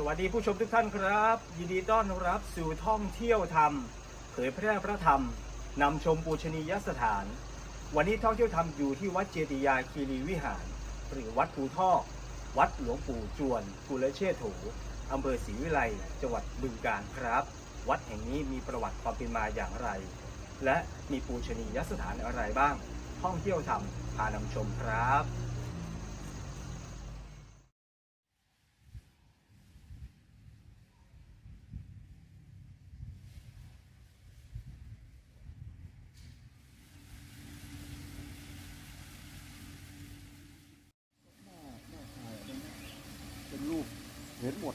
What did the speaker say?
สวัสดีผู้ชมทุกท่านครับ ยินดีต้อนรับสู่ท่องเที่ยวธรรม เผยแพร่พระธรรมนำชมปูชนียสถาน วันนี้ท่องเที่ยวธรรมอยู่ที่วัดเจติยาคีรีวิหาร หรือวัดภูทอกวัดหลวงปู่จวนกุลเชษโถอำเภอศรีวิไลจังหวัดบึงกาฬครับ วัดแห่งนี้มีประวัติความเป็นมาอย่างไร และมีปูชนียสถานอะไรบ้าง ท่องเที่ยวธรรมพานำชมครับ เป็นรูป